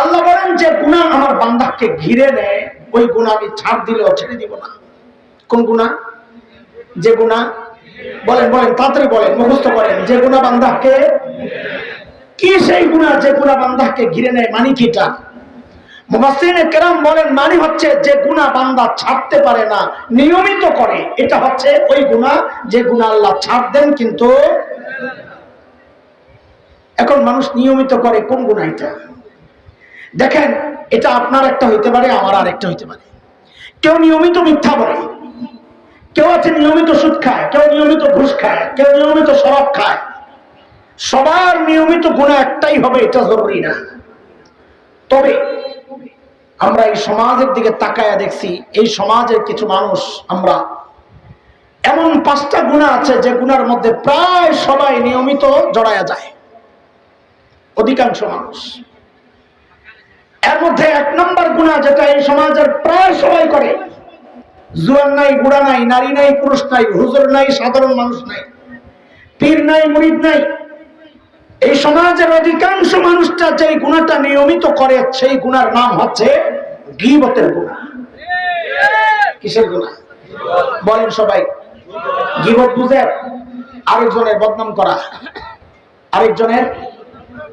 আল্লাহ বলেন যে গুণা আমার বান্দাকে ঘিরে নেয়। ওই গুণা আমি ছাড় দিলেও ছেড়ে দিব না। কোন গুণা যে গুণা বলেন বলেন, তাড়াতাড়ি বলেন, মুখস্থ করেন। যে গুণা বান্দাকে কি সেই গুণা যে গুণা বান্দাকে ঘিরে নেয় মানি কিটা মুফাসসিরিনে কেরাম বলেন মানে হচ্ছে যে গুনাহ বান্দা ছাড়তে পারে না, নিয়মিত করে। এটা হচ্ছে ওই গুনাহ যে গুনাহ আল্লাহ ছাড় দেন, কিন্তু এখন মানুষ নিয়মিত করে, কোন গুনাহ এটা? দেখেন, এটা আপনার একটা হইতে পারে, আমার আর একটা হইতে পারে। কেউ নিয়মিত মিথ্যা বলে, কেউ আছে নিয়মিত সুদ খায়, কেউ নিয়মিত ঘুষ খায়, কেউ নিয়মিত শরাব খায়। সবার নিয়মিত গুণা একটাই হবে, এটা জরুরি না। তবে আমরা এই সমাজের দিকে তাকায়া দেখছি, এই সমাজের কিছু মানুষ আমরা এমন পাঁচটা গুণা আছে, যে গুণার মধ্যে প্রায় সবাই নিয়মিত জড়ায়া যায়। অধিকাংশ মানুষ। এর মধ্যে এক নম্বর গুণা যেটা এই সমাজের প্রায় সবাই করে। জুয়ান নাই, বুড়া নাই, নারী নাই, পুরুষ নাই, হুজুর নাই, সাধারণ মানুষ নাই, পীর নাই, মুরিদ নাই। এই সমাজের অধিকাংশ মানুষটা যে গুণাটা নিয়মিত করে, সেই গুণার নাম হচ্ছে গিবতের গুণা। কিসের গুণা? বলেন সবাই, গিবত বুঝেন আরেকজনের বদনাম করা, আরেকজনের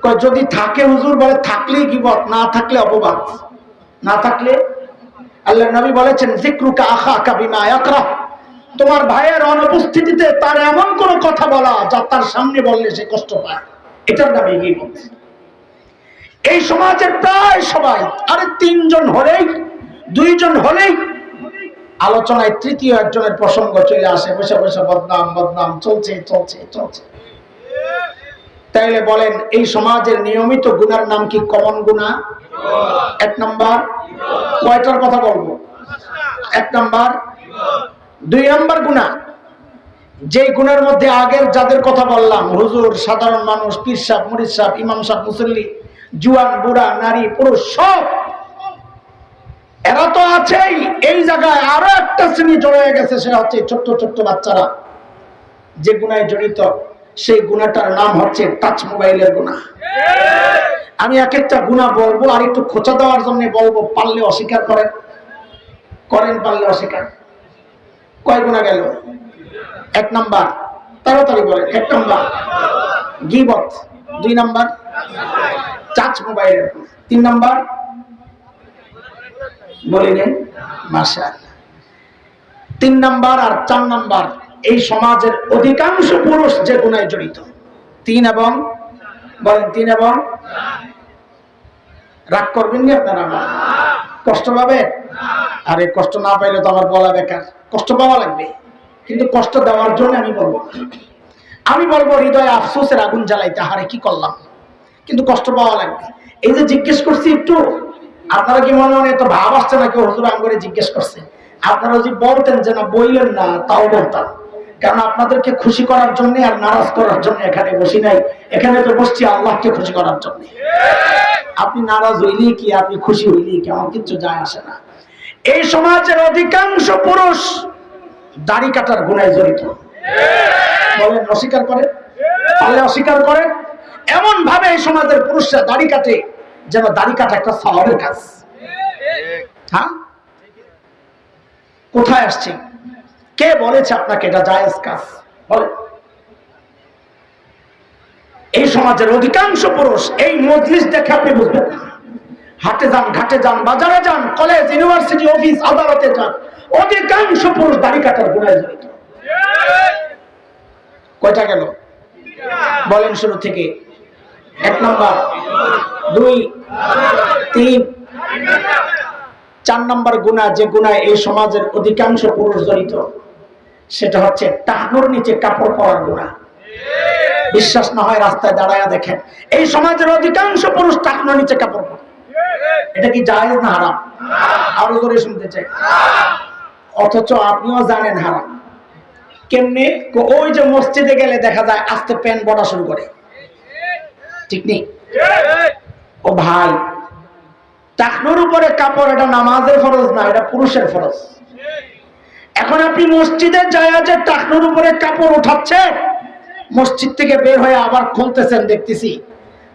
যদি থাকে হুজুর, বলে থাকলেই গিবত, না থাকলে অপবাদ। না থাকলে? আল্লাহ নবী বলেছেন জিক্রুকা আখা কাবিমা তোমার ভাইয়ের অনুপস্থিতিতে তার এমন কোন কথা বলা, যা তার সামনে বললে সে কষ্ট পায়। এটার নামে গিবত। এই সমাজের প্রায় সবাই, আরে তিনজন হলেই, দুইজন হলেই, আলোচনায় তৃতীয় একজনের প্রসঙ্গ চলে আসে, বসে বসে বদনাম বদনাম, চলছে চলছে চলছে। তাইলে বলেন, এই সমাজের নিয়মিত গুনার নাম কি কমন গুণা? এক নাম্বার। কয়টার কথা বলব? এক নাম্বার। দুই নাম্বার গুণা। যে গুণের মধ্যে আগের যাদের কথা বললাম, হুজুর, সাধারণ মানুষ, পীর সাহ মুরিদ সাহ ইমাম সাহ মুসল্লি, জুয়ান, বুড়া, নারী, পুরুষ, সব। এরা তো আছেই। এই জায়গায় আরও একটা শ্রেণি জড়ে গেছে, সেটা হচ্ছে ছোট্ট ছোট্ট বাচ্চারা। যে গুণায় জড়িত। সেই গুণাটার নাম হচ্ছে টাচ মোবাইলের গুণা। আমি এক একটা গুণা বলব আর একটু খোঁচা দেওয়ার জন্য বলব, পারলে অস্বীকার করেন। করেন, পারলে অস্বীকার। কয় গুণা গেল? এক নাম্বার, তাড়াতাড়ি বলেন, এক নাম্বার। গিবত, দুই নাম্বার। টাচ মোবাইলের তিন নাম্বার। বলিলেন মাসা তিন নাম্বার আর চার নাম্বার। এই সমাজের অধিকাংশ পুরুষ যে গুণায় জড়িত। তিন এবং, বলেন তিন এবং, রাগ করবেন নি আপনারা কষ্ট পাবে? আরে কষ্ট না পাইলে তো আমার বলা বেকার। কষ্ট পাওয়া লাগবে। কিন্তু কষ্ট দেওয়ার জন্য আমি বলব আমি বলব হৃদয়ে আফসোসের আগুন জ্বালাইতে, হারে কি করলাম? কিন্তু কষ্ট পাওয়া লাগবে। এই যে জিজ্ঞেস করছি একটু, আপনারা কি মনে মনে এত ভাব আসছে নাকি হুজুর আম করে জিজ্ঞেস করছে? আপনারা যদি বলতেন যে না বইলেন না, তাও বলতাম। কারণ আপনাদেরকে খুশি করার জন্য আর নারাজ করার জন্য এখানে বসি নাই? এখানে তো বসছি আল্লাহকে খুশি করার জন্য। আপনি নারাজ হইলেই কি, আপনি খুশি হইলেই কি? আমার কিচ্ছু যায় আসে না। এই সমাজের অধিকাংশ পুরুষ দাড়ি কাটার গুণায় জড়িত। বলেন, অস্বীকার করেন? পারলে অস্বীকার করেন? এমন ভাবে এই সমাজের পুরুষরা দাড়ি কাটে, যেন দাড়ি কাটা একটা স্বভাবের কাজ। হ্যাঁ? কোথায় আসছে? কে বলেছে আপনাকে এটা জায়েজ কাজ? বলে এই সমাজের অধিকাংশ পুরুষ এই মজলিস দেখে আপনি বুঝবেন হাটে যান, ঘাটে যান, বাজারে যান, কলেজ, ইউনিভার্সিটি, অফিস, আদালতে যান, অধিকাংশ পুরুষ দাড়ি কাটার গুণায় জড়িত। কয়টা গেল? বলেন শুরু থেকে। এক নম্বর, দুই, তিন। চার নম্বর গুণা, যে গুণায় এই সমাজের অধিকাংশ পুরুষ জড়িত। সেটা হচ্ছে টাকনোর নিচে কাপড় পরার গুণা। বিশ্বাস না হয় রাস্তায় দাঁড়ায়া দেখেন। এই সমাজের অধিকাংশ পুরুষ টাকনোর নিচে কাপড় পরে। এটা কি জায়েজ না হারাম? আরও করে শুনতে চাই। অথচ আপনিও জানেন হারাম। কেমনে? ওই যে মসজিদে গেলে দেখা যায় আস্তে প্যান্ট বটা শুরু করে। ঠিক নেই? ও ভাই টাকনোর উপরে কাপড় এটা নামাজের ফরজ না, এটা পুরুষের ফরজ। এখন আপনি মসজিদে যায় যে টাকনোর উপরে কাপড় উঠাচ্ছে, মসজিদ থেকে বের হয়ে আবার খুলতেছেন, দেখতেছি।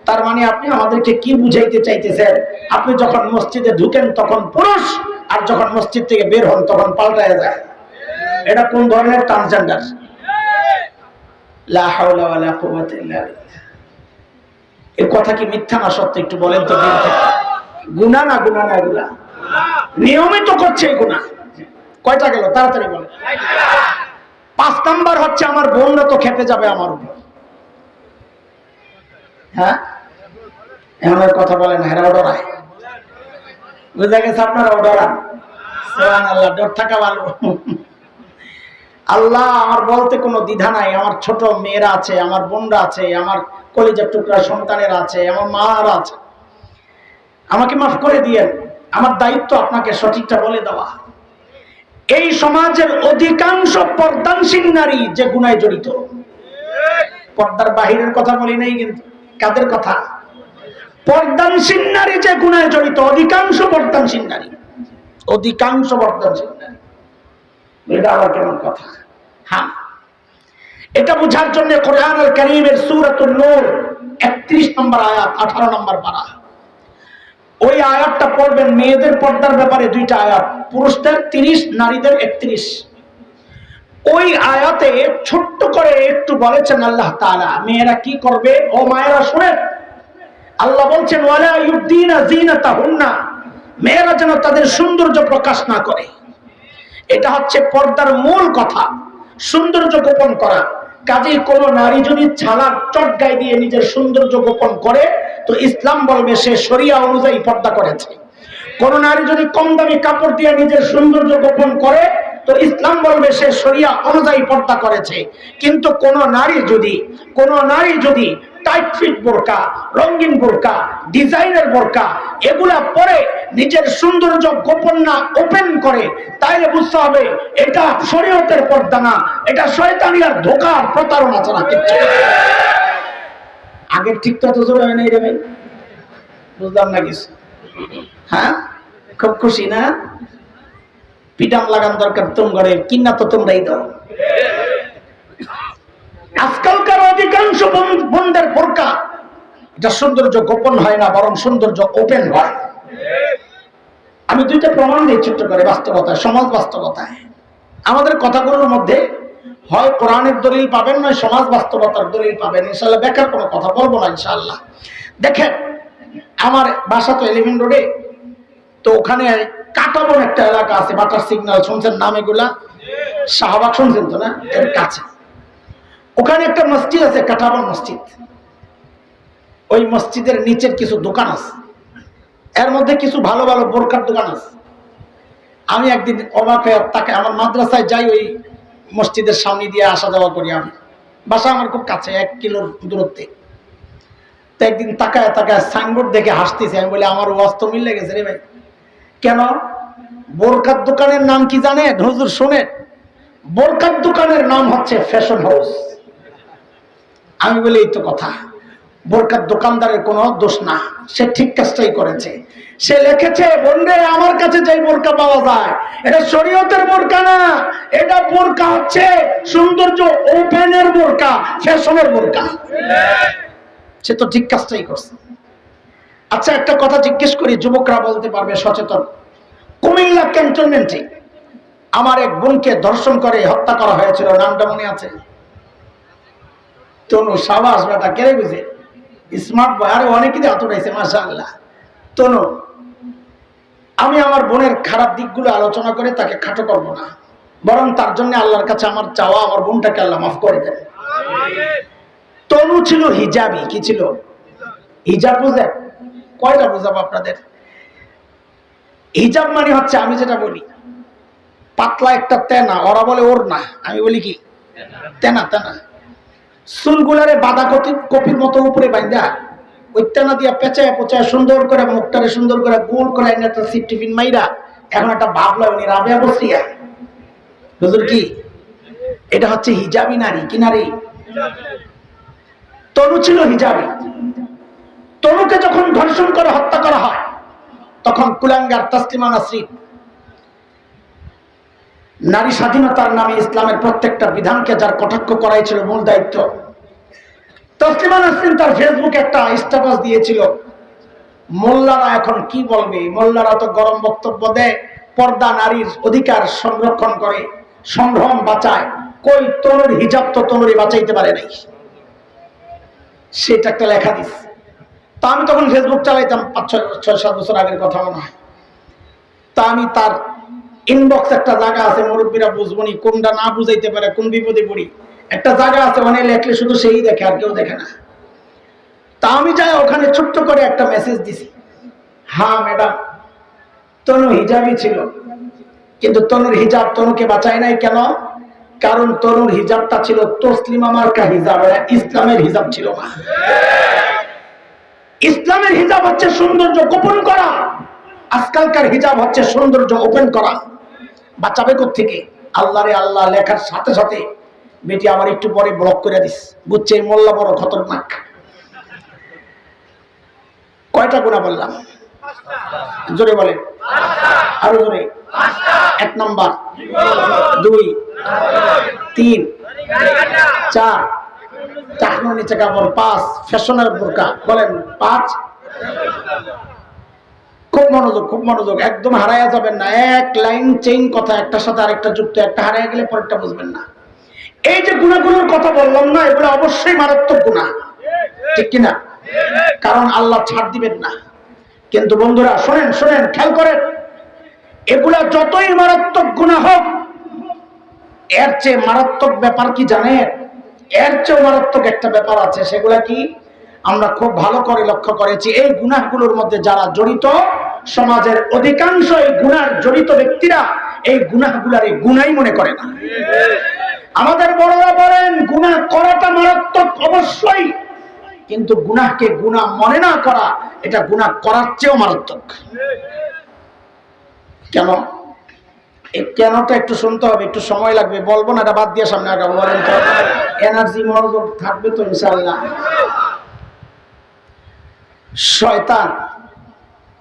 তার মানে আপনি আমাদেরকে কি বুঝাইতে চাইতেছেন? আপনি যখন মসজিদে ঢুকেন তখন পুরুষ, আর যখন মসজিদ থেকে বের হন তখন পাল্টায় যায়। এটা কোন ধরনের ট্রান্সজেন্ডার এই কথা কি মিথ্যা না সত্য? একটু বলেন তো। গুনাহ না গুনাহ না এগুলা? নিয়মিত করছে গুনাহ কয়টা গেল? তাড়াতাড়ি বলেন পাঁচ নাম্বার হচ্ছে আমার বোনরা তো খেপে যাবে আমার উপর। হ্যাঁ? এমন কথা বলেন হেরাও ডরায় বুঝা গেছে আপনারাও ডরান আল্লাহ ডর থাকা ভালো। আল্লাহ আমার বলতে কোনো দ্বিধা নাই। আমার ছোট মেয়েরা আছে, আমার বোনরা আছে, আমার কলিজার টুকরা সন্তানেরা আছে, আমার মারা আছে। আমাকে মাফ করে দিয়েন। আমার দায়িত্ব আপনাকে সঠিকটা বলে দেওয়া। এই সমাজের অধিকাংশ পর্দানসীন নারী যে গুনায় জড়িত। পর্দার বাহিরের কথা বলি নাই কিন্তু, কাদের কথা? পর্দানসীন নারী যে গুনায় জড়িত, অধিকাংশ পর্দানসীন নারী। অধিকাংশ পর্দানসীন নারী। এটা আবার কেমন কথা? হ্যাঁ। এটা বোঝার জন্য কোরআন আল নূর একত্রিশ নম্বর আয়াত, আঠারো নম্বর পারা। ওই আয়াতটা পড়বেন, মেয়েদের পর্দার ব্যাপারে দুইটা আয়াত, পুরুষদের তিরিশ, নারীদের একত্রিশ। ওই আয়াতে ছোট্ট করে একটু বলেছেন আল্লাহ তাআলা, মেয়েরা কি করবে? ও মায়েরা, শুনেন। আল্লাহ বলছেন মেয়েরা যেন তাদের সৌন্দর্য প্রকাশ না করে। এটা হচ্ছে পর্দার মূল কথা, সৌন্দর্য গোপন করা। কাজেই কোন নারী যদি ছালার চটগায় দিয়ে নিজের সৌন্দর্য গোপন করে, তো ইসলাম বলবে সে শরিয়া অনুযায়ী পর্দা করেছে। কোন নারী যদি কম দামি কাপড় দিয়ে নিজের সৌন্দর্য গোপন করে, তো ইসলাম বলবে সে শরিয়া অনুযায়ী পর্দা করেছে। কিন্তু কোন নারী যদি, কোন নারী যদি টাইট ফিট বোরকা রঙিন বোরকা ডিজাইনের বোরকা এগুলা পরে নিজের সৌন্দর্য গোপন না ওপেন করে, তাইলে বুঝতে হবে এটা শরীয়তের পর্দা না, এটা শয়তানি আর ধোকার প্রতারণা ছাড়া কিচ্ছু আগের ঠিক তো জোর হয় ভাই? বুঝলাম না কিছু। হ্যাঁ? খুব খুশি না? পিটাম লাগান দরকার, তুম ঘরে কিনা তো তোমরাই দাও। আজকালকার অধিকাংশ বোন- বোনদের বোরকা। এটা সৌন্দর্য গোপন হয় না, বরং সৌন্দর্য ওপেন হয়। আমি দুইটা প্রমাণ দিই ছোট্ট করে বাস্তবতায়, সমাজ বাস্তবতায়। আমাদের কথাগুলোর মধ্যে হয় কোরআনের দলিল পাবেন, নয় সমাজ বাস্তবতার দলিল পাবেন। ইনশাল্লাহ বেকার কোনো কথা বলব না ইনশাল্লাহ দেখেন, আমার বাসা তো এলিভেন রোডে, তো ওখানে কাটাবন একটা এলাকা আছে, বাটার সিগন্যাল, শুনছেন নাম এগুলা? শাহবাগ, শুনছেন তো না? এর কাছে। ওখানে একটা মসজিদ আছে কাটাবন মসজিদ। ওই মসজিদের নিচের কিছু দোকান আছে। এর মধ্যে কিছু ভালো ভালো বোরকার দোকান আছে। আমি একদিন অবাক হয়ে তাকে আমার মাদ্রাসায় যাই, ওই মসজিদের সামনে দিয়ে আসা যাওয়া করি আমি। বাসা আমার খুব কাছে, এক কিলোর দূরত্বে। তো একদিন তাকায় তাকায় সাইনবোর্ড দেখে হাসতেছে। আমি বলি, আমার ওয়াজ তো মিলে গেছে রে ভাই। কেন? বোরকার দোকানের নাম কি জানেন? হুজুর শোনেন। বোরকার দোকানের নাম হচ্ছে ফ্যাশন হাউস আমি বলি, এই তো কথা। বোরকার দোকানদারের কোনো দোষ না। সে ঠিক কাজটাই করেছে। সে লিখেছে বন্ধে আমার কাছে যেই বোরকা পাওয়া যায়, এটা শরীয়তের বোরকা না। এটা বোরকা হচ্ছে সৌন্দর্য ওপেনের বোরকা, ফ্যাশনের বোরকা। সে তো ঠিক কাজটাই করছে। আচ্ছা একটা কথা জিজ্ঞেস করি, যুবকরা বলতে পারবে সচেতন। কুমিল্লা ক্যান্টনমেন্টে আমার এক বোনকে ধর্ষণ করে হত্যা করা হয়েছিল, নামটা মনে আছে? তনু সাবাস বেটা কেড়ে বুঝে? স্মার্ট বয়, আরে অনেকেই হাত উঠাইছে মাসা আল্লাহ তনু, আমি আমার বোনের খারাপ দিকগুলো আলোচনা করে তাকে খাটো করব না। বরং তার জন্য আল্লাহর কাছে আমার চাওয়া, আমার বোনটাকে আল্লাহ মাফ করে দেন। তনু ছিল হিজাবি, কি ছিল? হিজাব বুঝেন? কয়টা বুঝাবো আপনাদের? হিজাব মানে হচ্ছে, আমি যেটা বলি, পাতলা একটা তেনা, ওরা বলে ওর না আমি বলি কি? তেনা তেনা। চুলগুলারে বাঁধা কপি কপির মতো উপরে বাইন্দা। ওই তেনা দিয়া পেঁচায় পেঁচায় সুন্দর করে মুখটারে সুন্দর করে গোল করে এনে একটা সিট টিফিন মাইরা এখন একটা ভাবলা উনি রাবেয়া বসিয়া। হুজুর কি? এটা হচ্ছে হিজাবি নারী, কি নারী? তনু ছিল হিজাবি। তনুকে যখন ধর্ষণ করে হত্যা করা হয়, তখন কুলাঙ্গার তাসলিমা নাসরিন নারী স্বাধীনতার নামে ইসলামের প্রত্যেকটা বিধানকে যার কটাক্ষ করাই ছিল মূল দায়িত্ব। তসলিমা নাসরিন তার ফেসবুকে একটা স্ট্যাটাস দিয়েছিল। মোল্লারা এখন কি বলবে? মোল্লারা তো গরম বক্তব্য দেয়, পর্দা নারীর অধিকার সংরক্ষণ করে, সম্ভ্রম বাঁচায়। কই তনুর হিজাব তো তনুরি বাঁচাইতে পারে নাই। সেটা একটা লেখা দিস। তা আমি তখন ফেসবুক চালাইতাম পাঁচ ছয় ছয় সাত বছর আগের কথা মনে হয়। তা আমি তার ইনবক্স একটা জায়গা আছে, মুরব্বীরা বুঝবনি কোনটা না বুঝাইতে পারে, কোন বিপদে পড়ি। একটা জায়গা আছে, ওখানে লেখলে শুধু সেই দেখে, আর কেউ দেখে না। তা আমি যাই, ওখানে ছোট্ট করে একটা মেসেজ দিছি। হ্যাঁ ম্যাডাম তনু হিজাবই ছিল। কিন্তু তনুর হিজাব তনুকে বাঁচায় নাই কেন? কারণ তনুর হিজাবটা ছিল তসলিমা মার্কা হিজাব ইসলামের হিজাব ছিল না। ইসলামের হিজাব হচ্ছে সৌন্দর্য গোপন করা। আজকালকার হিজাব হচ্ছে সৌন্দর্য ওপেন করা। বাঁচাবে থেকে। আল্লাহরে আল্লাহ লেখার সাথে সাথে মেয়েটি আমার একটু পরে ব্লক করে দিস। বুঝছে মোল্লা বড় খতরনাক। কয়টা গুণা বললাম? জোরে বলেন। আরও জোরে। এক নম্বর। দুই। তিন। চার। চাকরির নিচে কাপড়। পাঁচ। ফ্যাশনের বোরকা। বলেন, পাঁচ। খুব মনোযোগ খুব মনোযোগ। একদম হারাইয়া যাবেন না। এক লাইন চেইন কথা, একটার সাথে আরেকটা যুক্ত, একটা হারাইয়া গেলে পরেরটা বুঝবেন না। এই যে গুণাগুলোর কথা বললাম না, এগুলো অবশ্যই মারাত্মক গুণা। ঠিক কিনা? কারণ আল্লাহ ছাড় দিবেন না। কিন্তু বন্ধুরা, শোনেন শোনেন, খেয়াল করেন। এগুলা যতই মারাত্মক গুণা হোক, এর চেয়ে মারাত্মক ব্যাপার কি জানেন? এর চেয়ে মারাত্মক একটা ব্যাপার আছে, সেগুলা কি? আমরা খুব ভালো করে লক্ষ্য করেছি, এই গুনাহগুলোর মধ্যে যারা জড়িত সমাজের অধিকাংশ এই গুনার জড়িত ব্যক্তিরা এই গুনাহগুলার এই গুনাই মনে করে না। আমাদের বড়রা বলেন, গুনাহ করাটা মারাত্মক অবশ্যই, কিন্তু গুনাহকে গুনাহ মনে না করা, এটা গুনাহ করার চেয়েও মারাত্মক। কেন? কেনটা একটু শুনতে হবে, একটু সময় লাগবে, বলব না, এটা বাদ দিয়ে সামনে আগাবো, বলেন তো। এনার্জি মনোযোগ থাকবে তো ইনশাল্লাহ শয়তান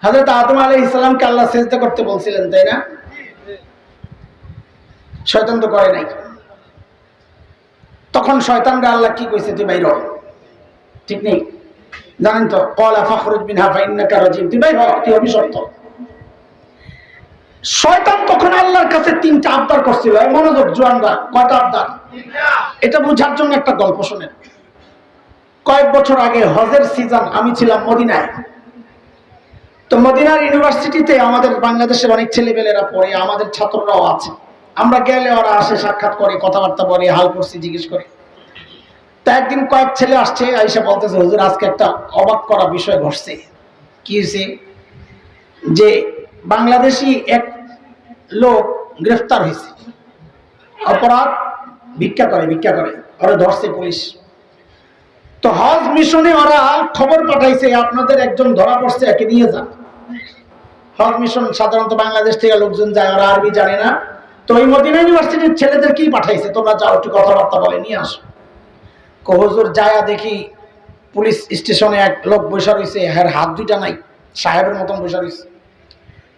হাজরত আদম আলাই ইসলামকে আল্লাহ সেজদা করতে বলছিলেন, তাই না? শয়তান তো করে নাই। তখন শয়তানরা আল্লাহ কি কইছে, তুই বাইর ঠিক নেই? জানেন তো কলা ফখরুজ বিন হাফা ইন্নাকা রাজিম। তুই বাইর তুই অভিশপ্ত শয়তান তখন আল্লাহর কাছে তিনটা আবদার করছিল মনোযোগ, জোয়ানরা, কয়টা আবদার? এটা বোঝার জন্য একটা গল্প শোনেন। কয়েক বছর আগে হজের সিজন, আমি ছিলাম মদিনায়। তো মদিনার ইউনিভার্সিটিতে আমাদের বাংলাদেশের অনেক ছেলেপেলেরা পড়ে, আমাদের ছাত্ররাও আছে। আমরা গেলে ওরা আসে, সাক্ষাৎ করে, কথাবার্তা বলে, হাল করছি, জিজ্ঞেস করে। তা একদিন কয়েক ছেলে আসছে, আইসা বলতেছে, হুজুর, আজকে একটা অবাক করা বিষয় ঘটছে। কি হয়েছে যে বাংলাদেশি এক লোক গ্রেফতার হয়েছে অপরাধ, ভিক্ষা করে ভিক্ষা করে। ওরা ধরছে পুলিশ। তো হজ মিশনে ওরা খবর পাঠাইছে, আপনাদের একজন ধরা পড়ছে, একে নিয়ে যান। হজ মিশন সাধারণত বাংলাদেশ থেকে লোকজন যায়, ওরা আরবি জানে না। তো ওই মদিনা ইউনিভার্সিটির ছেলেদেরকেই পাঠাইছে? তোমরা যাও, একটু কথাবার্তা বলে, নিয়ে আসো। কহজুর যায়া দেখি পুলিশ স্টেশনে এক লোক বসে রয়েছে হ্যার হাত দুইটা নাই, সাহেবের মতন বসে রয়েছে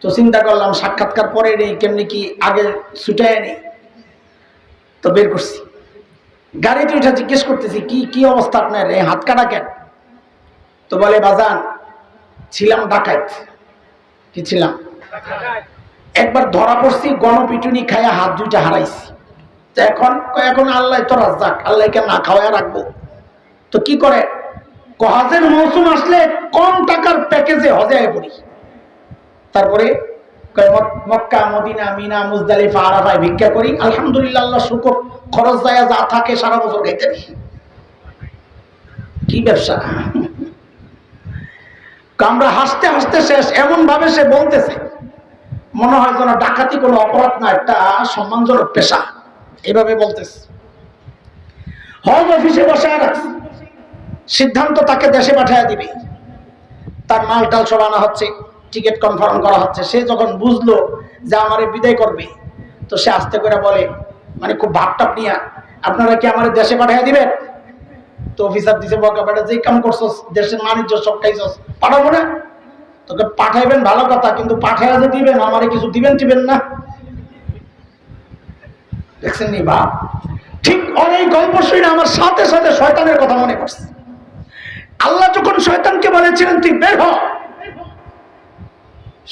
তো চিন্তা করলাম, সাক্ষাৎকার পরে নেই, কেমনি কি আগে ছুটায় নেই। তো বের করছি। গাড়িতে উঠে জিজ্ঞেস করতেছি, কি কি অবস্থা আপনার? এই হাত কাটা কেন? তো বলে, বাজান, ছিলাম ডাকাত। কি ছিলাম? একবার ধরা পড়ছি, গণপিটুনি খাইয়া হাত দুইটা হারাইছি। তো এখন এখন আল্লাহ তো রাজ্জাক, আল্লাহকে না খাওয়া রাখব। তো কি করে? হজের মৌসুম আসলে কম টাকার প্যাকেজে হজে আয় পড়ি তারপরে মক্কা, মদিনা, মিনা, মুজদালিফা, আরাফায় ভিক্ষা করি। আলহামদুলিল্লাহ আল্লাহ শুকর। খরচ যায়, যা থাকে, সারা বছর খাইতে কি ব্যবসা? আমরা হাসতে হাসতে শেষ এমন ভাবে সে বলতেছে, মনে হয় যেন ডাকাতি কোনো অপরাধ না, একটা সম্মানজনক পেশা। এভাবে বলতেছে। হজ অফিসে বসে রাখছে সিদ্ধান্ত তাকে দেশে পাঠিয়ে দিবে। তার মাল টাল সব আনা হচ্ছে, টিকিট কনফার্ম করা হচ্ছে। সে যখন বুঝলো যে আমারে বিদায় করবে, তো সে আস্তে করে বলে মানে খুব ভাবটাপ নিয়ে, আপনারা কি আমার দেশে পাঠিয়ে দিবেন? তো অফিসার দিছে, বকা বেটা যে কাম করছস? দেশের বাণিজ্য সব খাইছস? পাঠাবো না? তোকে পাঠাইবেন ভালো কথা, কিন্তু পাঠাইয়া যে দিবেন, আমারে কিছু দিবেন টিবেন না? দেখছেন নি বাপ? ঠিক অনেক গল্প শুনে আমার সাথে সাথে শয়তানের কথা মনে করছে আল্লাহ যখন শয়তানকে বলেছিলেন, তুই বের হ।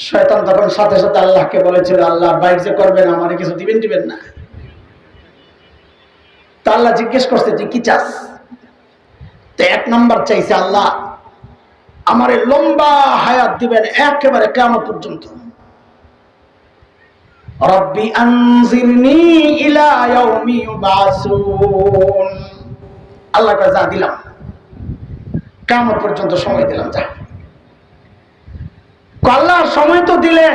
শয়তান তখন সাথে সাথে আল্লাহকে বলেছিল, আল্লাহ বাইক যে করবেন, আমার কিছু দিবেন দিবেন না। তা আল্লাহ জিজ্ঞেস করছে যে কি চাস? তো এক নাম্বার চাইছে আল্লাহ, আমারে লম্বা হায়াত দিবেন একেবারে কেমন পর্যন্ত। আল্লাহ কয়, যা দিলাম। কেমন পর্যন্ত সময় দিলাম, যা। আল্লাহ, সময় তো দিলে।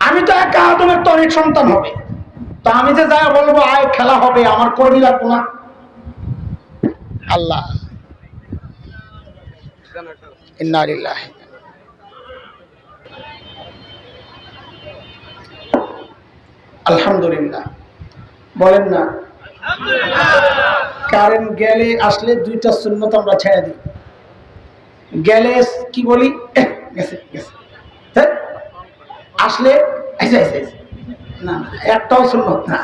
আমি তো একা আদমের তো অনেক সন্তান হবে। তো আমি যে যা বলব, আয়, খেলা হবে, আমার কর্মী লাগবো না। আল্লাহ। ইন্না লিল্লাহি। আলহামদুলিল্লাহ। বলেন না, কারেন্ট গেলে আসলে দুইটা শূন্যত আমরা ছেড়ে দিই। গেলে কি বলি? আসলে। না একটাও সুন্নত না।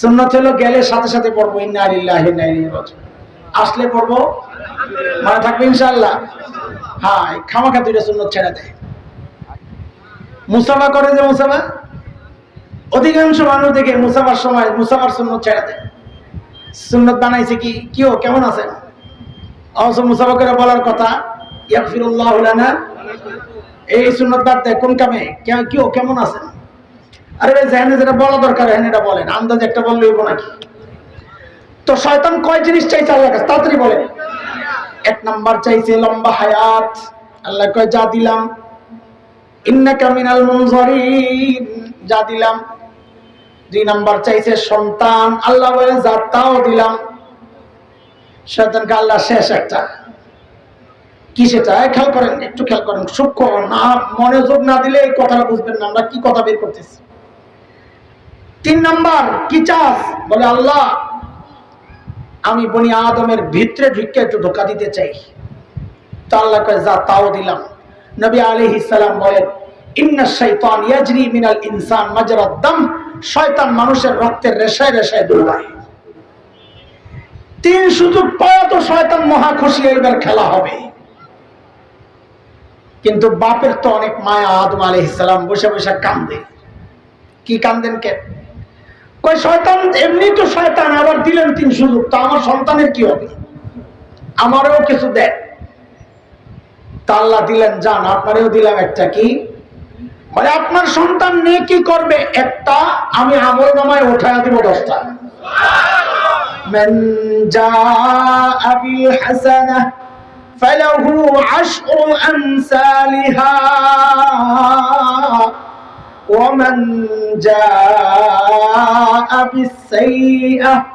সুন্নত হলো গেলে সাথে সাথে পড়ব, ইন্না লিল্লাহি, ইন্না আসলে পড়ব মনে থাকবে ইনশাআল্লাহ। হ্যাঁ খামাখা দুইটা সুন্নত ছেড়ে দেয়। মুসাফা করে যে মুসাফা? অধিকাংশ মানুষ দেখে মুসাফার সময় মুসাফার সুন্নত ছেড়ে দেয়। সুন্নত বানাইছে কি? কি ও, কেমন আছেন? অবশ্য মুসাফা করে বলার কথা ইয়াকফিরুল্লাহ লানা। এই সুন্নত বাদ দেয়, কোন কামে? কে- কি ও, কেমন আছেন? আরে ভাই যেটা বলা দরকার হ্যাঁ এটা বলেন। আন্দাজ একটা বললে নাকি? তো শয়তান কয় জিনিস চাইছে আল্লাহ কাছে? তাড়াতাড়ি বলে। এক নাম্বার চাইছে লম্বা হায়াত। আল্লাহ কয়, যা দিলাম, ইন্নাকা মিনাল মুনজারিন। যা দিলাম। দুই নাম্বার চাইছে সন্তান। আল্লাহ বলে, যা তাও দিলাম। শয়তানকে আল্লাহ শেষ একটা। কি সেটা? খেয়াল করেন, একটু খেয়াল করেন। সূক্ষ্ম না, মনোযোগ না দিলে এই কথাটা বুঝবেন না। আমরা কি কথা বের করতেছি? তিন নাম্বার, কি চাস? বলে, আল্লাহ আমি বনি আদমের ভিতরে ঢুকে একটু ধোকা দিতে চাই। তা আল্লাহ কয়, যা তাও দিলাম। নবী আলাইহিস সালাম বলেন, ইন্না শাইতান ইয়াজরি মিনাল ইনসান শয়তান মানুষের রক্তের রেশায় রেশায় দৌড়ায় তিন শয়তান মহা খুশি এইবার খেলা হবে। কিন্তু বাপের তো অনেক মায়া আদম আলাইহিস সালাম বসে বসে কান্দে। কি কান্দেন কে? কই শয়তান এমনি তো শয়তান আবার দিলেন তিন সুযোগ তা আমার সন্তানের কি হবে আমারও কিছু দেন তা আল্লাহ দিলেন জান আপনারেও দিলাম একটা কি মানে আপনার সন্তান নিয়ে কি করবে একটা আমি আমল নামায় উঠায় দিব দশটা من جاء بالحسنة فله عشر أمثالها ومن جاء بالسيئة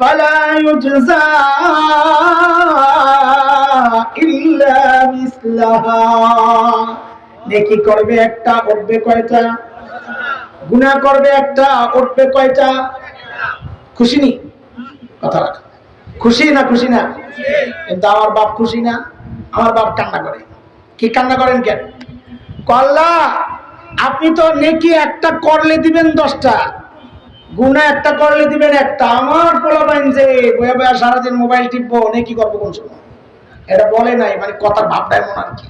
فلا يجزى إلا مثلها নেকি করবে একটা উঠবে কয়টা গুনাহ করবে একটা উঠবে কয়টা খুশি নি কথা রাখ খুশি না খুশি না কিন্তু আমার বাপ খুশি না আমার বাপ কান্না করে কি কান্না করেন কেন কল্লা আপনি তো নেকি একটা করলে দিবেন দশটা, গুনা একটা করলে দিবেন একটা। আমার পোলাবাইন যে বয়া বয়া সারাদিন মোবাইল টিপবো নেকি করব কোন সময়? এটা বলে নাই মানে কথার ভাবটা এমন আর কি।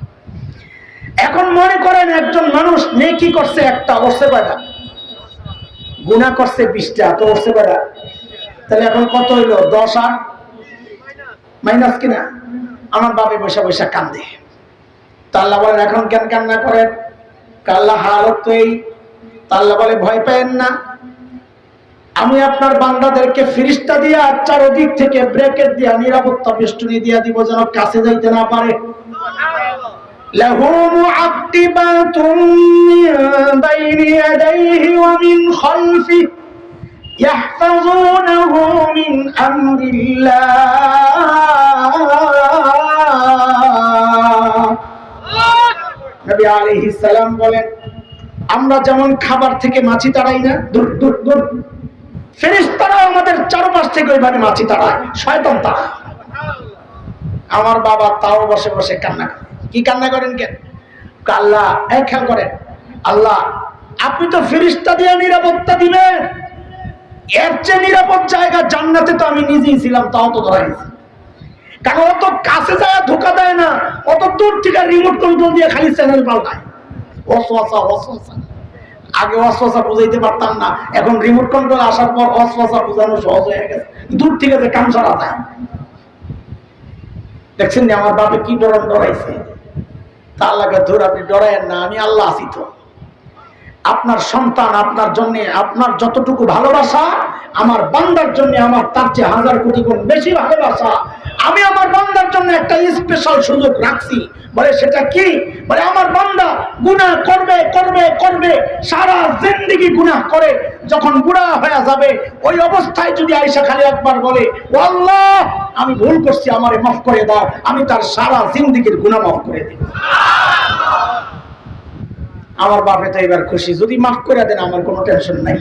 এখন মনে করেন একজন মানুষ নেকি করছে একটা অবশ্যই বেড়া গুনা করছে বিশটা, তো অবশ্যই বেড়া তাহলে এখন কত হইল? দশ আর? মাইনাস কিনা? আমার বাপে বসে বসে কান্দে। তা আল্লাহ বলেন, এখন কেন কান্না করেন? কাল্লা হালত তো এই তা আল্লাহ বলে ভয় পেয়েন না আমি আপনার বান্দাদেরকে ফিরিস্তা দিয়ে আর চারোদিক থেকে ব্রেকেট দিয়া নিরাপত্তা বেষ্টনী দিয়া দিব যেন কাছে যাইতে না পারে له معقبات من بين يديه ومن خلفه يحفظونه من أمر الله নবী আলাইহিস সালাম বলেন, আমরা যেমন খাবার থেকে মাছি তাড়াই না দূর দূর দূর আমাদের চারপাশ থেকে ওইভাবে মাছি তাড়ায়। শয়তান আমার বাবা তাও বসে বসে কান্না করে। কি কান্না করেন কেন আল্লাহ এক খেয়াল করেন, আল্লাহ, আপনি তো ফিরিস্তা দিয়ে নিরাপত্তা দিবেন। এর চেয়ে নিরাপদ জায়গা জান্নাতে তো আমি নিজেই ছিলাম, তাও তো ধরা গেছে কারণ অত কাছে যায়, ধোকা দেয় না। অত দূর থেকে রিমোট কন্ট্রোল দিয়ে খালি চ্যানেল পাল্টায়। অসওয়াসা অসওয়াসা আগে অসওয়াসা বুঝাইতে পারতাম না। এখন রিমোট কন্ট্রোল আসার পর অসওয়াসা বোঝানো সহজ হয়ে গেছে। দূর থেকে যে কাম সারা যায়। দেখছেন আমার বাপে কি ডরান ডরাইছে? তা আল্লাহকে ধর, আপনি ডরায়েন না, আমি আল্লাহ আছি তো। আপনার সন্তান আপনার জন্য, আপনার যতটুকু ভালোবাসা, আমার বান্দার জন্য আমার তার চেয়ে হাজার কোটি গুণ বেশি ভালোবাসা, আমি আমার বান্দার জন্য একটা স্পেশাল সুযোগ রাখছি। বলে সেটা কি? বলে আমার বান্দা গুনাহ করবে করবে করবে, সারা জিন্দিগি গুনাহ করে, যখন বুড়া হয়ে যাবে, ওই অবস্থায় যদি আয়সা খালি একবার বলে আল্লাহ আমি ভুল করছি, আমারে মাফ করে দাও, আমি তার সারা জিন্দিগির গুনাহ মাফ করে দিই আমার বাপে তো এবার খুশি। যদি মাফ করে দেন, আমার কোনো টেনশন নাই।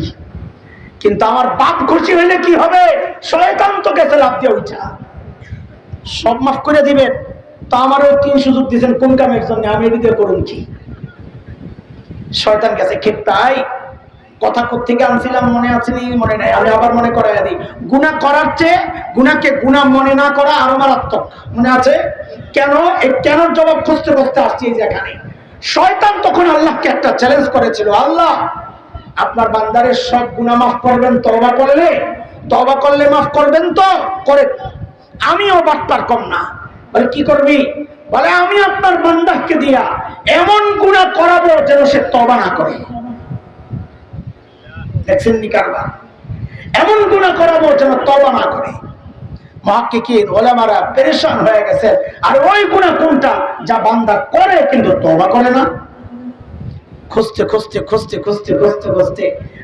কিন্তু আমার বাপ খুশি হইলে কি হবে? শয়তান তো লাভ দিয়ে উঠা। সব মাফ করে দিবেন। তো আমার ওই তিন সুযোগ দিয়েছেন, কোন কামের জন্য? আমি এদিকে করুন কি? শয়তান গেছে ক্ষেপটাই কথা থেকে আনছিলাম মনে আছে নি? মনে নাই। আমি আবার মনে করাই দিই। গুণা করার চেয়ে গুণাকে গুণা মনে না করা আরও মারাত্মক। মনে আছে? কেন? কেন জবাব খুঁজতে খুঁজতে আসছি এই যেখানে শয়তান তখন আল্লাহকে একটা চ্যালেঞ্জ করেছিল, আল্লাহ, আপনার বান্দারের সব গুণা মাফ করবেন তবা করলে? তবা করলে মাফ করবেন তো? করে, আমিও বাটপার কম না। বলে, কি করবি? বলে, আমি আপনার বান্দাকে দিয়া এমন গুণা করাবো যেন সে তবা না করে। দেখছেন নি কারবার? এমন গুণা করাবো যেন তবা না করে। ওই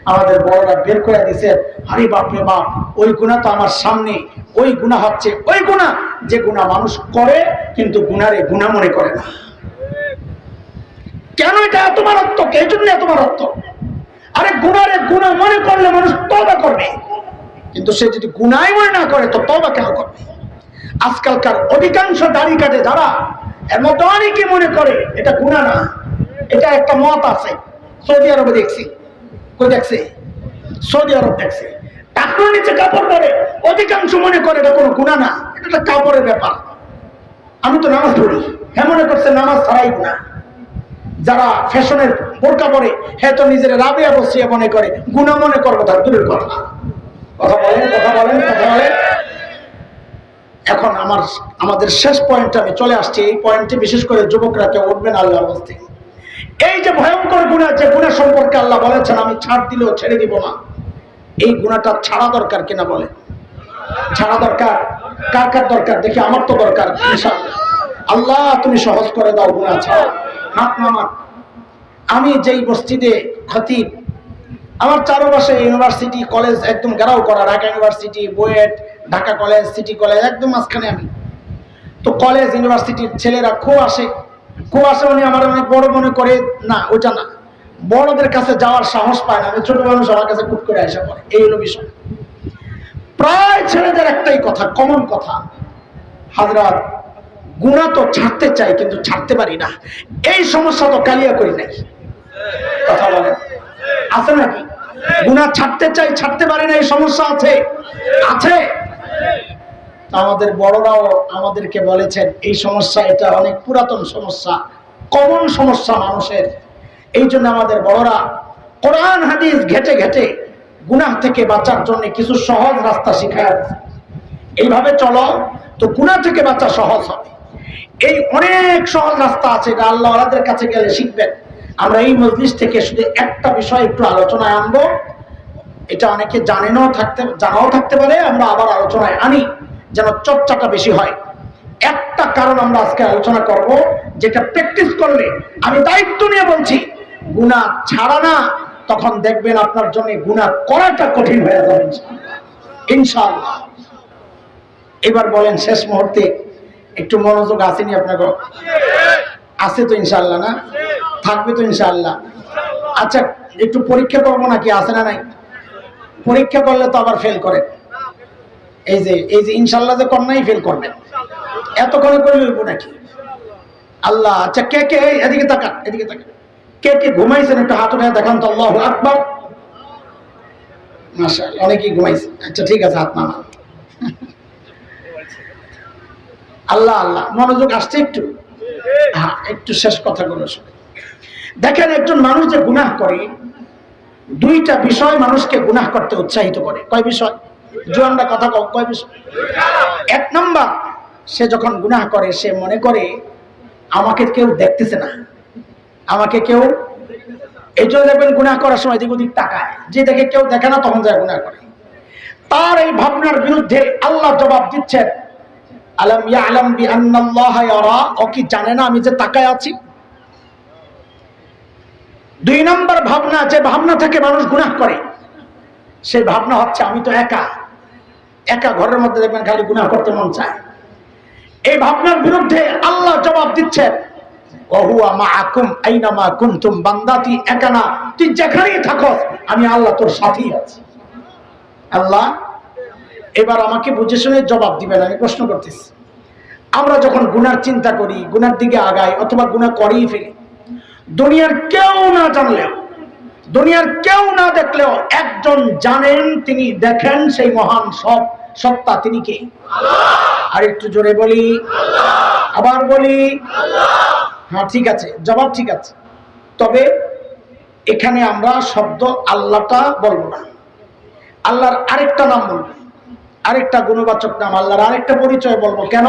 আমাদের বড়রা বের করে দিছে বাপরে বাপ ওই গুণা তো আমার সামনে। ওই গুণা হচ্ছে ওই গুণা। যে গুণা মানুষ করে কিন্তু গুণারে গুণা মনে করে না। কেন এটা এত মারাত্মক এই জন্য এত মারাত্মক আরে গুণারে গুণা মনে করলে মানুষ তবা করবে। কিন্তু সে যদি গুনাই মনে না করে, তো তবা কেন করবে? আজকালকার অধিকাংশ দাড়ি কাটে যারা মধ্যে অনেকে মনে করে, এটা গুণা না। এটা একটা মত আছে। সৌদি আরবে দেখছি। কই দেখছে? সৌদি আরব দেখছে। টাকুর নিচে কাপড় পরে অধিকাংশ মনে করে এটা কোনো গুণা না। এটা একটা কাপড়ের ব্যাপার। আমি তো নামাজ পড়ি। হ্যাঁ মনে করছে নামাজ ছাড়াই গুণা যারা ফ্যাশনের বোরকা পরে হ্যাঁ তো নিজের রাবিয়া বসিয়ে মনে করে গুণা মনে করব, তার দূরের কথা বলেন কথা বলেন কথা বলেন এখন আমার, আমাদের শেষ পয়েন্টে আমি চলে আসছি। এই পয়েন্টে বিশেষ করে যুবকরা কেউ উঠবেন আল্লাহর হস্তে। এই যে ভয়ঙ্কর গুণা, যে গুণা সম্পর্কে আল্লাহ বলেছেন, আমি ছাড় দিলেও ছেড়ে দিব না। এই গুণাটা ছাড়া দরকার কিনা বলে? ছাড়া দরকার? কার কার দরকার? দেখি, আমার তো দরকার আল্লাহ, তুমি সহজ করে দাও গুণা ছাড়া। হাত নামা আমি যেই মসজিদে খতিব, আমার চারপাশে ইউনিভার্সিটি, কলেজ একদম ঘেরাও করা Dhaka university, BUET Dhaka college, city college, একদম মাঝখানে আমি। তো কলেজ, ইউনিভার্সিটির ছেলেরা খুব আসে। খুব আসে উনি আমার অনেক বড় মনে করে, না, ওইটা না। বড়দের কাছে যাওয়ার সাহস পায় না। আমি ছোট মানুষ, আমার কাছে কুট করে আসা পড়ে। এই হলো বিষয়। প্রায় ছেলেদের একটাই কথা কমন কথা। হাজরাত গুণা তো ছাড়তে চাই কিন্তু ছাড়তে পারি না। এই সমস্যা তো কালিয়া করি নাই। কথা বলেন। আছে নাকি? গুণা ছাড়তে চাই ছাড়তে পারি না, এই সমস্যা আছে? আছে। আমাদের বড়রাও আমাদেরকে বলেছেন, এই সমস্যা এটা অনেক পুরাতন সমস্যা, কমন সমস্যা মানুষের। এই জন্য আমাদের বড়রা কোরআন, হাদিস ঘেটে ঘেটে গুনাহ থেকে বাঁচার জন্য কিছু সহজ রাস্তা শিখায় এইভাবে চলো, তো গুনাহ থেকে বাঁচা সহজ হবে। এই অনেক সহজ রাস্তা আছে, এটা আল্লাহ আল্লাহদের কাছে গেলে শিখবেন। আমরা এই মজলিস থেকে শুধু একটা বিষয় একটু আলোচনায় আনব। এটা অনেকে জানেনও থাকতে, জানাও থাকতে পারে, আমরা আবার আলোচনায় আনি যেন চর্চাটা বেশি হয়। একটা কারণ আমরা আজকে আলোচনা করব, যেটা প্র্যাকটিস করলে, আমি দায়িত্ব নিয়ে বলছি গুণা ছাড়া না, তখন দেখবেন আপনার জন্য গুণা করাটা কঠিন হয়ে যাবে। ইনশাআল্লাহ। এবার বলেন শেষ মুহূর্তে, একটু মনোযোগ আসেনি আপনাকে? আছে তো ইনশাল্লাহ না? থাকবে তো ইনশাল্লাহ আচ্ছা একটু পরীক্ষা করব নাকি? আছে না নাই? পরীক্ষা করলে তো আবার ফেল করে। এই যে এই যে ইনশাল্লাহ যে কন্যাই ফেল করবেন এতক্ষণে করে লইব নাকি? আল্লাহ আচ্ছা কে কে এদিকে তাকান এদিকে তাকান। কে কে ঘুমাইছেন একটু হাত উঠে দেখান তো, আল্লাহ আকবার। অনেকেই ঘুমাইছে। আচ্ছা ঠিক আছে, হাত নামান। আল্লাহ আল্লাহ, মনোযোগ আসছে একটু? হ্যাঁ একটু শেষ কথাগুলো শুনে। দেখেন, একজন মানুষ যে গুনাহ করে দুইটা বিষয় মানুষকে গুনাহ করতে উৎসাহিত করে। কয় বিষয়? জোয়ানরা কথা কও, কয় বিষয়? এক নম্বর, সে যখন গুনাহ করে, সে মনে করে, আমাকে কেউ দেখতেছে না। আমাকে কেউ এই জন্য দেখবেন গুনাহ করার সময় দিক ওদিক তাকায়। যে দেখে কেউ দেখে না, তখন যায় গুনাহ করে। তার এই ভাবনার বিরুদ্ধে আল্লাহ জবাব দিচ্ছেন, আলম ইয়ালাম বি আন্নাল্লাহ ইয়ারা? ও কি জানে না আমি যে তাকায় আছি? দুই নম্বর ভাবনা, যে ভাবনা থেকে মানুষ গুনাহ করে, সেই ভাবনা হচ্ছে আমি তো একা। একা ঘরের মধ্যে দেখবেন খালি গুনাহ করতে মন চায়। এই ভাবনার বিরুদ্ধে আল্লাহ জবাব দিচ্ছেন আকুম আইনা মা কুনতুম বান্দা একা না। তুই যেখানেই থাকস, আমি আল্লাহ তোর আছি। আল্লাহ, এবার আমাকে বুঝে শুনে জবাব আমি প্রশ্ন করতেছি। আমরা যখন গুনার চিন্তা করি, গুনার দিকে আগাই, অথবা গুনাহ করেই ফেলি দুনিয়ার কেউ না জানলেও দুনিয়ার কেউ না দেখলেও একজন জানেন তিনি দেখেন সেই মহান সব সত্তা তিনি কে? আর একটু জোরে বলি আবার বলি হ্যাঁ ঠিক আছে জবাব ঠিক আছে। তবে এখানে আমরা শব্দ আল্লাহটা বলব না। আল্লাহর আরেকটা নাম বলব। আরেকটা গুণবাচক নাম আল্লাহর আরেকটা পরিচয় বলব। কেন?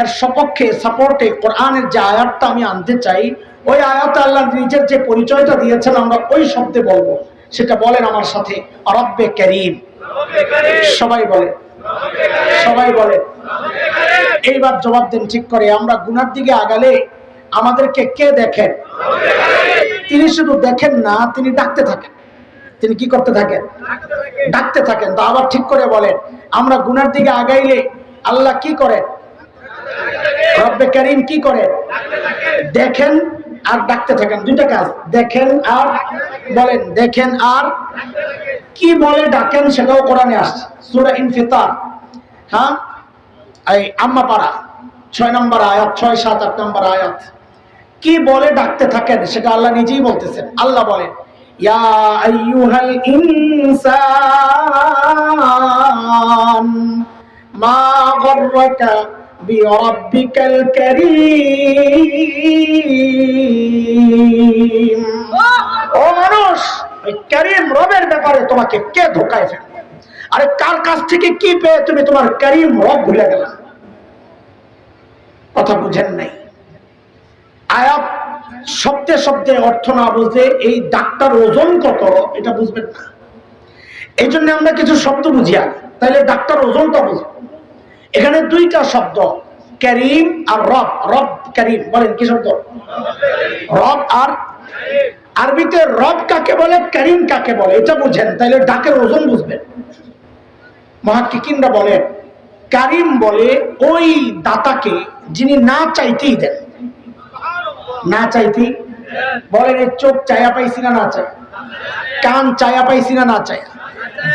এর সপক্ষে সাপোর্টে কোরআনের যে আয়াতটা আমি আনতে চাই ওই আয়াত আল্লাহ নিজের যে পরিচয়টা দিয়েছেন, আমরা ওই শব্দে বলব। সেটা বলেন আমার সাথে, রব্বে করিম। সবাই বলে। সবাই বলে। এইবার জবাব দেন ঠিক করে, আমরা গুনার দিকে আগালে আমাদেরকে কে দেখেন? তিনি শুধু দেখেন না, তিনি ডাকতে থাকেন। তিনি কি করতে থাকেন? ডাকতে থাকেন। তো আবার ঠিক করে বলেন, আমরা গুনার দিকে আগাইলে আল্লাহ কি করেন? রব্বে করিম কি করে দেখেন আর ডাকতে থাকেন, দুইটা কাজ। দেখেন আর বলেন, দেখেন আর কি বলে ডাকেন সেটাও কোরআনে আসছে। সূরা ইনফিতার। হ্যাঁ? এই আম্মা পাড়া ছয় নম্বর আয়াত, ছয়, সাত, আট নম্বর আয়াত। কি বলে ডাকতে থাকেন সেটা আল্লাহ নিজেই বলতেছেন। আল্লাহ বলেন ইনসান মা গররাকা বিরাব্বিকাল কারীম। ও মানুষ, ওই কারীম রবের ব্যাপারে তোমাকে কে ধোকায় ফেলবে? আরে কার কাছ থেকে কি পেয়ে তুমি তোমার কারীম রব ভুলে গেলা? কথা বুঝেন নাই। আয়াত শব্দে শব্দে অর্থ না বুঝলে এই ডাক্তার ওজন কত, এটা বুঝবেন না। এই জন্য আমরা কিছু শব্দ বুঝি আগে। তাহলে ডাক্তার ওজনটা বুঝব। এখানে দুইটা শব্দ, করিম আর রব। রব, করিম, বলেন কি শব্দ? রব আর আরবিতে রব কাকে বলে, করিম কাকে বলে? এটা বুঝেন তাহলে ডাকের ওজন বুঝবেন। মহাকিকিনরা বলেন কারিম বলে ওই দাতাকে যিনি না চাইতেই দেন। না চাইতে বলেন এই চোখ চায়া পাইছি না না চাই কান চায়া পাইছি না না চায়া?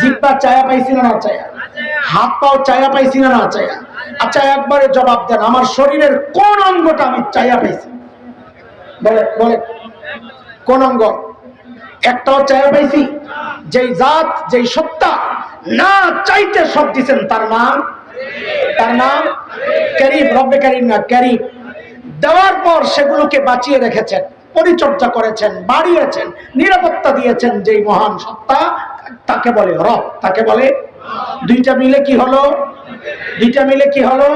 জিব্বা চায়া পাইছি না না চায়া? হাত পাও চায়া পাইছি না না চায়া? আচ্ছা একবারে জবাব দেন, আমার শরীরের কোন অঙ্গটা আমি চায়া পাইছি? বলে বলে, কোন অঙ্গ? একটাও চায়া পাইছি? যেই জাত, যেই সত্তা, না চাইতে সব দিছেন, তার নাম? তার নাম? ক্যারিম রব্বে ক্যারিম না ক্যারিম দেওয়ার পর সেগুলোকে বাঁচিয়ে রেখেছেন, পরিচর্যা করেছেন, বাড়িয়েছেন, নিরাপত্তা দিয়েছেন, যেই মহান সত্তা, তাকে বলে রব, তাকে বলে দুইটা মিলে কি হলো? দুইটা মিলে কি হলো?